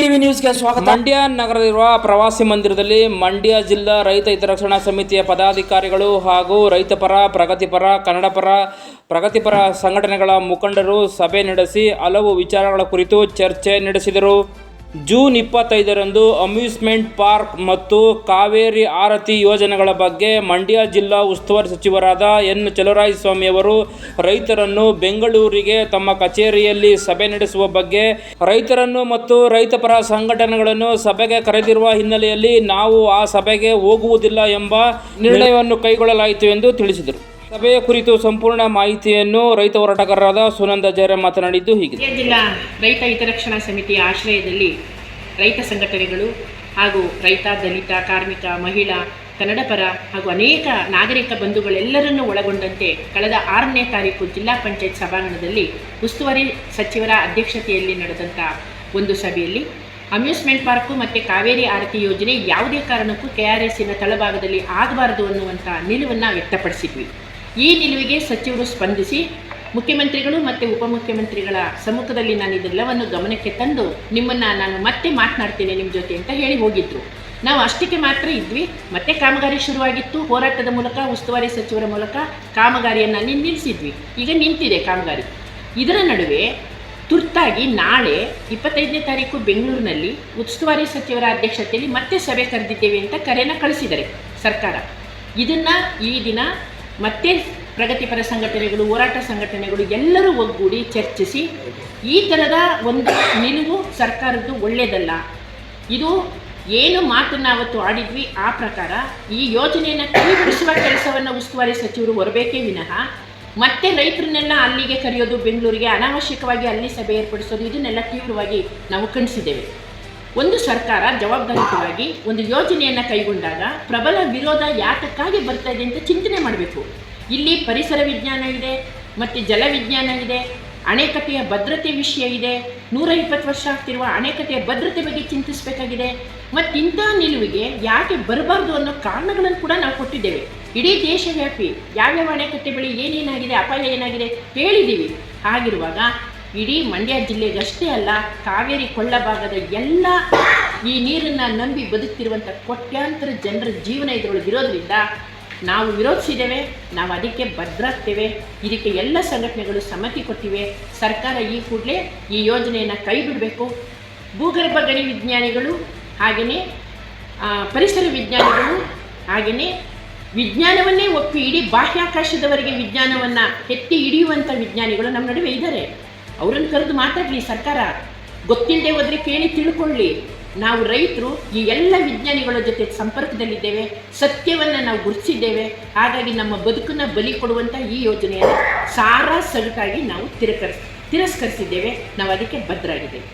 TV ನ್ಯೂಸ್ಗೆ ಸ್ವಾಗತ. ಮಂಡ್ಯ ನಗರದಲ್ಲಿರುವ ಪ್ರವಾಸಿ ಮಂದಿರದಲ್ಲಿ ಮಂಡ್ಯ ಜಿಲ್ಲಾ ರೈತ ಹಿತರಕ್ಷಣಾ ಸಮಿತಿಯ ಪದಾಧಿಕಾರಿಗಳು ಹಾಗೂ ರೈತಪರ ಪ್ರಗತಿಪರ ಕನ್ನಡಪರ ಪ್ರಗತಿಪರ ಸಂಘಟನೆಗಳ ಮುಖಂಡರು ಸಭೆ ನಡೆಸಿ ಹಲವು ವಿಚಾರಗಳ ಕುರಿತು ಚರ್ಚೆ ನಡೆಸಿದರು. ಜೂನ್ ಇಪ್ಪತ್ತೈದರಂದು ಅಮ್ಯೂಸ್ಮೆಂಟ್ ಪಾರ್ಕ್ ಮತ್ತು ಕಾವೇರಿ ಆರತಿ ಯೋಜನೆಗಳ ಬಗ್ಗೆ ಮಂಡ್ಯ ಜಿಲ್ಲಾ ಉಸ್ತುವಾರಿ ಸಚಿವರಾದ ಎನ್ ಚಲುವರಾಯಸ್ವಾಮಿಯವರು ರೈತರನ್ನು ಬೆಂಗಳೂರಿಗೆ ತಮ್ಮ ಕಚೇರಿಯಲ್ಲಿ ಸಭೆ ನಡೆಸುವ ಬಗ್ಗೆ ರೈತರನ್ನು ಮತ್ತು ರೈತಪರ ಸಂಘಟನೆಗಳನ್ನು ಸಭೆಗೆ ಕರೆದಿರುವ ಹಿನ್ನೆಲೆಯಲ್ಲಿ ನಾವು ಆ ಸಭೆಗೆ ಹೋಗುವುದಿಲ್ಲ ಎಂಬ ನಿರ್ಣಯವನ್ನು ಕೈಗೊಳ್ಳಲಾಯಿತು ಎಂದು ತಿಳಿಸಿದರು. ಸಭೆಯ ಕುರಿತು ಸಂಪೂರ್ಣ ಮಾಹಿತಿಯನ್ನು ರೈತ ಹೋರಾಟಗಾರರಾದ ಸುನಂದ ಜಯರಾಮ್ ಮಾತನಾಡಿದ್ದು ಹೀಗೆ ಜಿಲ್ಲಾ ರೈತ ಹಿತರಕ್ಷಣಾ ಸಮಿತಿಯ ಆಶ್ರಯದಲ್ಲಿ ರೈತ ಸಂಘಟನೆಗಳು ಹಾಗೂ ರೈತ, ದಲಿತ, ಕಾರ್ಮಿಕ, ಮಹಿಳಾ ಕನ್ನಡಪರ ಹಾಗೂ ಅನೇಕ ನಾಗರಿಕ ಬಂಧುಗಳೆಲ್ಲರನ್ನೂ ಒಳಗೊಂಡಂತೆ ಕಳೆದ ಆರನೇ ತಾರೀಕು ಜಿಲ್ಲಾ ಪಂಚಾಯತ್ ಸಭಾಂಗಣದಲ್ಲಿ ಉಸ್ತುವಾರಿ ಸಚಿವರ ಅಧ್ಯಕ್ಷತೆಯಲ್ಲಿ ನಡೆದಂಥ ಒಂದು ಸಭೆಯಲ್ಲಿ ಅಮ್ಯೂಸ್ಮೆಂಟ್ ಪಾರ್ಕು ಮತ್ತು ಕಾವೇರಿ ಆರತಿ ಯೋಜನೆ ಯಾವುದೇ ಕಾರಣಕ್ಕೂ ಕೆ ಆರ್ ಎಸ್ಸಿನ ತಳಭಾಗದಲ್ಲಿ ಆಗಬಾರದು ಅನ್ನುವಂಥ ನಿಲುವನ್ನು ವ್ಯಕ್ತಪಡಿಸಿದ್ವಿ. ಈ ನಿಲುವಿಗೆ ಸಚಿವರು ಸ್ಪಂದಿಸಿ ಮುಖ್ಯಮಂತ್ರಿಗಳು ಮತ್ತು ಉಪಮುಖ್ಯಮಂತ್ರಿಗಳ ಸಮ್ಮುಖದಲ್ಲಿ ನಾನು ಇದೆಲ್ಲವನ್ನು ಗಮನಕ್ಕೆ ತಂದು ನಿಮ್ಮನ್ನು ನಾನು ಮತ್ತೆ ಮಾತನಾಡ್ತೇನೆ ನಿಮ್ಮ ಜೊತೆ ಅಂತ ಹೇಳಿ ಹೋಗಿದ್ರು. ನಾವು ಅಷ್ಟಕ್ಕೆ ಮಾತ್ರ ಇದ್ವಿ. ಮತ್ತೆ ಕಾಮಗಾರಿ ಶುರುವಾಗಿತ್ತು. ಹೋರಾಟದ ಮೂಲಕ, ಉಸ್ತುವಾರಿ ಸಚಿವರ ಮೂಲಕ ಕಾಮಗಾರಿಯನ್ನು ನಿನ್- ನಿಲ್ಲಿಸಿದ್ವಿ ಈಗ ನಿಂತಿದೆ ಕಾಮಗಾರಿ. ಇದರ ನಡುವೆ ತುರ್ತಾಗಿ ನಾಳೆ ಇಪ್ಪತ್ತೈದನೇ ತಾರೀಕು ಬೆಂಗಳೂರಿನಲ್ಲಿ ಉಸ್ತುವಾರಿ ಸಚಿವರ ಅಧ್ಯಕ್ಷತೆಯಲ್ಲಿ ಮತ್ತೆ ಸಭೆ ಕರೆದಿದ್ದೇವೆ ಅಂತ ಕರೆನ ಕಳಿಸಿದ್ದಾರೆ ಸರ್ಕಾರ. ಇದನ್ನು ಈ ದಿನ ಮತ್ತೆ ಪ್ರಗತಿಪರ ಸಂಘಟನೆಗಳು, ಹೋರಾಟ ಸಂಘಟನೆಗಳು ಎಲ್ಲರೂ ಒಗ್ಗೂಡಿ ಚರ್ಚಿಸಿ ಈ ಥರದ ಒಂದು ನಿಲುವು ಸರ್ಕಾರದ್ದು ಒಳ್ಳೆಯದಲ್ಲ ಇದು ಏನು ಮಾತನ್ನು ಅವತ್ತು ಆಡಿದ್ವಿ ಆ ಪ್ರಕಾರ ಈ ಯೋಜನೆಯನ್ನು ಕೈಬಿಡಿಸುವ ಕೆಲಸವನ್ನು ಉಸ್ತುವಾರಿ ಸಚಿವರು ಹೊರಬೇಕೇ ವಿನಃ ಮತ್ತೆ ರೈತರನ್ನೆಲ್ಲ ಅಲ್ಲಿಗೆ ಕರೆಯೋದು, ಬೆಂಗಳೂರಿಗೆ ಅನಾವಶ್ಯಕವಾಗಿ ಅಲ್ಲಿ ಸಭೆ ಏರ್ಪಡಿಸೋದು, ಇದನ್ನೆಲ್ಲ ತೀವ್ರವಾಗಿ ನಾವು ಖಂಡಿಸಿದ್ದೇವೆ. ಒಂದು ಸರ್ಕಾರ ಜವಾಬ್ದಾರಿಯುತವಾಗಿ ಒಂದು ಯೋಜನೆಯನ್ನು ಕೈಗೊಂಡಾಗ ಪ್ರಬಲ ವಿರೋಧ ಯಾತಕ್ಕಾಗಿ ಬರ್ತಾ ಇದೆ ಅಂತ ಚಿಂತನೆ ಮಾಡಬೇಕು. ಇಲ್ಲಿ ಪರಿಸರ ವಿಜ್ಞಾನ ಇದೆ, ಮತ್ತು ಜಲ ವಿಜ್ಞಾನ ಇದೆ, ಅಣೆಕಟ್ಟೆಯ ಭದ್ರತೆ ವಿಷಯ ಇದೆ, ನೂರ ಇಪ್ಪತ್ತು ವರ್ಷ ಆಗ್ತಿರುವ ಅಣೆಕಟ್ಟೆಯ ಭದ್ರತೆ ಬಗ್ಗೆ ಚಿಂತಿಸಬೇಕಾಗಿದೆ. ಮತ್ತು ಇಂಥ ನಿಲುವಿಗೆ ಯಾಕೆ ಬರಬಾರ್ದು ಅನ್ನೋ ಕಾರಣಗಳನ್ನು ಕೂಡ ನಾವು ಕೊಟ್ಟಿದ್ದೇವೆ. ಇಡೀ ದೇಶವ್ಯಾಪಿ ಯಾವ್ಯಾವ ಅಣೆಕಟ್ಟೆ ಬಳಿ ಏನೇನಾಗಿದೆ, ಅಪಾಯ ಏನಾಗಿದೆ ಹೇಳಿದ್ದೀವಿ ಹಾಗಿರುವಾಗ ಇಡೀ ಮಂಡ್ಯ ಜಿಲ್ಲೆಗಷ್ಟೇ ಅಲ್ಲ, ಕಾವೇರಿ ಕೊಳ್ಳ ಭಾಗದ ಎಲ್ಲ ಈ ನೀರನ್ನು ನಂಬಿ ಬದುಕ್ತಿರುವಂಥ ಕೋಟ್ಯಾಂತರ ಜನರ ಜೀವನ ಇದರೊಳಗಿರೋದ್ರಿಂದ ನಾವು ವಿರೋಧಿಸಿದ್ದೇವೆ, ನಾವು ಅದಕ್ಕೆ ಭದ್ರಾಗ್ತೇವೆ, ಇದಕ್ಕೆ ಎಲ್ಲ ಸಂಘಟನೆಗಳು ಸಮ್ಮತಿ ಕೊಟ್ಟಿವೆ, ಸರ್ಕಾರ ಈ ಕೂಡಲೇ ಈ ಯೋಜನೆಯನ್ನು ಕೈ ಬಿಡಬೇಕು ಭೂಗರ್ಭ ಗಣಿ ವಿಜ್ಞಾನಿಗಳು ಹಾಗೆಯೇ ಪರಿಸರ ವಿಜ್ಞಾನಿಗಳು ಹಾಗೆಯೇ ವಿಜ್ಞಾನವನ್ನೇ ಒಪ್ಪಿ ಇಡೀ ಬಾಹ್ಯಾಕಾಶದವರೆಗೆ ವಿಜ್ಞಾನವನ್ನು ಎತ್ತಿ ಹಿಡಿಯುವಂಥ ವಿಜ್ಞಾನಿಗಳು ನಮ್ಮ ನಡುವೆ ಇದ್ದಾರೆ. ಅವರನ್ನು ಕರೆದು ಮಾತಾಡಲಿ ಸರ್ಕಾರ. ಗೊತ್ತಿಲ್ಲದೆ ಹೋದರೆ ಕೇಳಿ ತಿಳ್ಕೊಳ್ಳಿ. ನಾವು ರೈತರು ಈ ಎಲ್ಲ ವಿಜ್ಞಾನಿಗಳ ಜೊತೆ ಸಂಪರ್ಕದಲ್ಲಿದ್ದೇವೆ. ಸತ್ಯವನ್ನು ನಾವು ಗುರುತಿಸಿದ್ದೇವೆ. ಹಾಗಾಗಿ ನಮ್ಮ ಬದುಕನ್ನು ಬಲಿ ಕೊಡುವಂಥ ಈ ಯೋಜನೆಯನ್ನು ಸಾರಾ ಸಗಟಾಗಿ ನಾವು ತಿರಕರಿಸ್ ತಿರಸ್ಕರಿಸಿದ್ದೇವೆ. ನಾವು ಅದಕ್ಕೆ ಭದ್ರಾಗಿದ್ದೇವೆ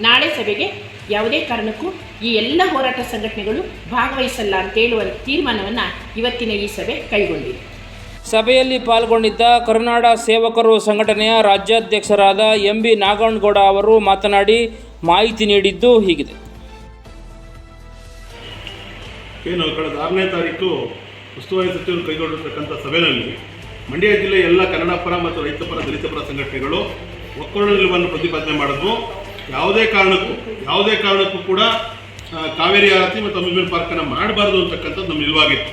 ನಾಳೆ ಸಭೆಗೆ ಯಾವುದೇ ಕಾರಣಕ್ಕೂ ಈ ಎಲ್ಲ ಹೋರಾಟ ಸಂಘಟನೆಗಳು ಭಾಗವಹಿಸಲ್ಲ ಅಂತ ಹೇಳುವ ತೀರ್ಮಾನವನ್ನು ಇವತ್ತಿನ ಈ ಸಭೆ ಕೈಗೊಂಡಿದೆ. ಸಭೆಯಲ್ಲಿ ಪಾಲ್ಗೊಂಡಿದ್ದ ಕರುನಾಡ ಸೇವಕರು ಸಂಘಟನೆಯ ರಾಜ್ಯಾಧ್ಯಕ್ಷರಾದ ಎಂ ಬಿ ನಾಗಣ್ಣಗೌಡ ಅವರು ಮಾತನಾಡಿ, ಮಾಹಿತಿ ನೀಡಿದ್ದು ಹೀಗಿದೆ. ಏನು, ಕಳೆದ ಆರನೇ ತಾರೀಕು ಉಸ್ತುವಾರಿ ಸಚಿವರು ಕೈಗೊಂಡಿರ್ತಕ್ಕಂಥ ಸಭೆಯಲ್ಲಿ ಮಂಡ್ಯ ಜಿಲ್ಲೆಯ ಎಲ್ಲ ಕನ್ನಡ ಪರ ಮತ್ತು ರೈತ ಪರ, ದಲಿತ ಪರ ಸಂಘಟನೆಗಳು ಒಕ್ಕೂಟ ನಿಲುವನ್ನು ಪ್ರತಿಪಾದನೆ ಮಾಡಿದ್ವು. ಯಾವುದೇ ಕಾರಣಕ್ಕೂ ಯಾವುದೇ ಕಾರಣಕ್ಕೂ ಕೂಡ ಕಾವೇರಿ ಆರತಿ ಮತ್ತು ಅಮ್ಯೂಸ್ಮೆಂಟ್ ಪಾರ್ಕನ್ನು ಮಾಡಬಾರ್ದು ಅಂತಕ್ಕಂಥದ್ದು ನಮ್ಮ ನಿಲುವಾಗಿತ್ತು.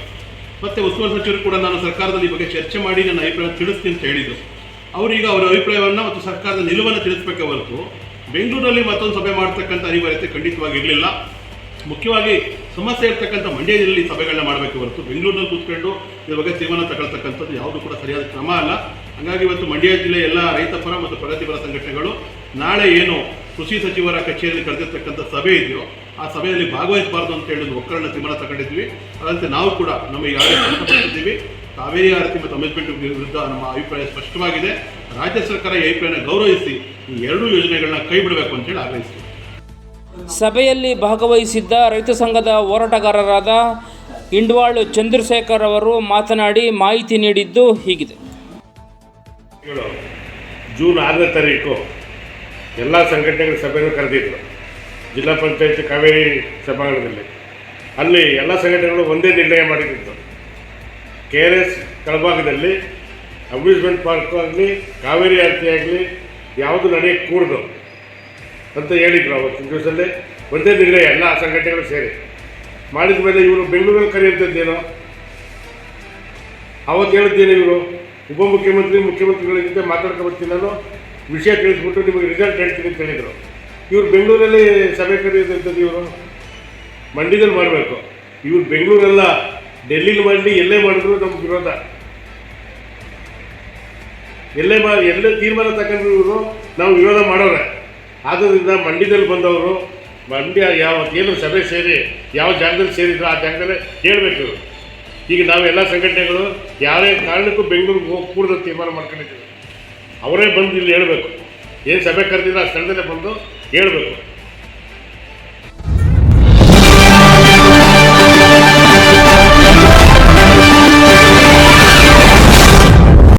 ಮತ್ತು ಉಸ್ತುವಾರಿ ಸಚಿವರು ಕೂಡ ನಾನು ಸರ್ಕಾರದಲ್ಲಿ ಬಗ್ಗೆ ಚರ್ಚೆ ಮಾಡಿ ನನ್ನ ಅಭಿಪ್ರಾಯ ತಿಳಿಸ್ತೀನಿ ಅಂತ ಹೇಳಿದರು. ಅವರೀಗ ಅವರ ಅಭಿಪ್ರಾಯವನ್ನು ಮತ್ತು ಸರ್ಕಾರದ ನಿಲುವನ್ನು ತಿಳಿಸ್ಬೇಕೇ ಹೊರತು ಬೆಂಗಳೂರಲ್ಲಿ ಮತ್ತೊಂದು ಸಭೆ ಮಾಡ್ತಕ್ಕಂಥ ಅನಿವಾರ್ಯತೆ ಖಂಡಿತವಾಗಿ ಇರಲಿಲ್ಲ. ಮುಖ್ಯವಾಗಿ ಸಮಸ್ಯೆ ಇರ್ತಕ್ಕಂಥ ಮಂಡ್ಯ ಜಿಲ್ಲೆಯಲ್ಲಿ ಸಭೆಗಳನ್ನ ಮಾಡಬೇಕು ಹೊರತು ಬೆಂಗಳೂರಿನಲ್ಲಿ ಕೂತ್ಕೊಂಡು ಇದ್ರ ಬಗ್ಗೆ ತೀರ್ಮಾನ ತಗೊಳ್ತಕ್ಕಂಥದ್ದು ಯಾವುದು ಕೂಡ ಸರಿಯಾದ ಕ್ರಮ ಅಲ್ಲ. ಹಾಗಾಗಿ ಇವತ್ತು ಮಂಡ್ಯ ಜಿಲ್ಲೆಯ ಎಲ್ಲ ರೈತಪರ ಮತ್ತು ಪ್ರಗತಿಪರ ಸಂಘಟನೆಗಳು ನಾಳೆ ಏನು ಕೃಷಿ ಸಚಿವರ ಕಚೇರಿಯಲ್ಲಿ ಕರೆದಿರ್ತಕ್ಕಂಥ ಸಭೆ ಇದೆಯೋ ಆ ಸಭೆಯಲ್ಲಿ ಭಾಗವಹಿಸಬಾರ್ದು ಅಂತ ಹೇಳಿ ಒಂದು ಒಕ್ಕರಣ ತೀರ್ಮಾನ ತಗೊಂಡಿದ್ವಿ. ಅದರಂತೆ ನಾವು ಕೂಡ ನಮ್ಮ ಈಗಾಗಲೇ ವ್ಯಕ್ತಪಡಿಸಿದ್ದೀವಿ. ಕಾವೇರಿ ಆರತಿ ಮತ್ತು ಅಮೆಂಟ್ಮೆಂಟ್ ವಿರುದ್ಧ ನಮ್ಮ ಅಭಿಪ್ರಾಯ ಸ್ಪಷ್ಟವಾಗಿದೆ. ರಾಜ್ಯ ಸರ್ಕಾರ ಈ ಅಭಿಪ್ರಾಯನ ಗೌರವಿಸಿ ಈ ಎರಡೂ ಯೋಜನೆಗಳನ್ನ ಕೈ ಬಿಡಬೇಕು ಅಂತೇಳಿ ಆಗ್ರಹಿಸ್ತೀವಿ. ಸಭೆಯಲ್ಲಿ ಭಾಗವಹಿಸಿದ್ದ ರೈತ ಸಂಘದ ಹೋರಾಟಗಾರರಾದ ಇಂಡ್ವಾಳ್ ಚಂದ್ರಶೇಖರ್ ಅವರು ಮಾತನಾಡಿ ಮಾಹಿತಿ ನೀಡಿದ್ದು ಹೀಗಿದೆ. ಜೂನ್ ಆರನೇ ತಾರೀಕು ಎಲ್ಲ ಸಂಘಟನೆಗಳ ಸಭೆಯನ್ನು ಕರೆದಿದ್ರು. ಜಿಲ್ಲಾ ಪಂಚಾಯತ್ ಕಾವೇರಿ ಸಭಾಂಗಣದಲ್ಲಿ. ಅಲ್ಲಿ ಎಲ್ಲ ಸಂಘಟನೆಗಳು ಒಂದೇ ನಿರ್ಣಯ ಮಾಡಿದ್ದರು ಕೆ ಆರ್ ಎಸ್ ಕೆಳಭಾಗದಲ್ಲಿ ಅಮ್ಯೂಸ್ಮೆಂಟ್ ಪಾರ್ಕ್ ಆಗಲಿ, ಕಾವೇರಿ ಆರತಿ ಆಗಲಿ, ಯಾವುದು ನಡೆಯಕ್ಕೆ ಕೂಡದು ಅಂತ ಹೇಳಿದ್ರು ಅವತ್ತಿನ ದಿವಸದಲ್ಲಿ. ಒಂದೇ ನಿರ್ಣಯ, ಎಲ್ಲ ಸಂಘಟನೆಗಳು ಸೇರಿ. ಮಾಡಿದ ಮೇಲೆ ಇವರು ಬೆಂಗಳೂರಲ್ಲಿ ಕರೆಯುವಂಥದ್ದೇನೋ ಅವತ್ತು ಹೇಳಿದ್ದೇನೆ ಇವರು. ಉಪಮುಖ್ಯಮಂತ್ರಿ, ಮುಖ್ಯಮಂತ್ರಿಗಳ ಜೊತೆ ಮಾತಾಡ್ಕೊಂಡು ಬರ್ತೀನಿ ನಾನು. ವಿಷಯ ತಿಳಿಸ್ಬಿಟ್ಟು ನಿಮಗೆ ರಿಸಲ್ಟ್ ಹೇಳ್ತೀನಿ ಅಂತ ಹೇಳಿದರು. ಇವರು ಬೆಂಗಳೂರಲ್ಲಿ ಸಭೆ ಕರೆಯೋದಂಥದ್ದು ಇವರು? ಮಂಡ್ಯದಲ್ಲಿ ಮಾಡಬೇಕು. ಇವ್ರು ಬೆಂಗಳೂರೆಲ್ಲ, ಡೆಲ್ಲಿಲಿ ಮಾಡಲಿ, ಎಲ್ಲೇ ಮಾಡಿದ್ರು ನಮ್ಗೆ ವಿರೋಧ. ಎಲ್ಲೇ ಮಾ, ಎಲ್ಲೇ ತೀರ್ಮಾನ ತಗೊಂಡ್ರು ಇವರು? ನಾವು ವಿರೋಧ ಮಾಡೋರೆ. ಆದ್ದರಿಂದ ಮಂಡ್ಯದಲ್ಲಿ ಬಂದವರು, ಮಂಡ್ಯ ಯಾವ ಏನು ಸಭೆ ಸೇರಿ, ಯಾವ ಜಾಗದಲ್ಲಿ ಸೇರಿದ್ರು ಆ ಜಾಗದಲ್ಲೇ ಹೇಳಬೇಕು ಈಗ ನಾವೆಲ್ಲ ಸಂಘಟನೆಗಳು, ಯಾರೇ ಕಾರಣಕ್ಕೂ ಬೆಂಗಳೂರಿಗೆ ಹೋಗಿ ಕೂಡ ತೀರ್ಮಾನ ಮಾಡ್ಕೊಂಡಿದ್ದೀವಿ. ಅವರೇ ಬಂದು ಇಲ್ಲಿ ಹೇಳಬೇಕು. ಏನು ಸಭೆ ಕರೆದಿದ್ರು ಆ ಸ್ಥಳದಲ್ಲೇ ಬಂದು ಹೇಳಬೇಕು.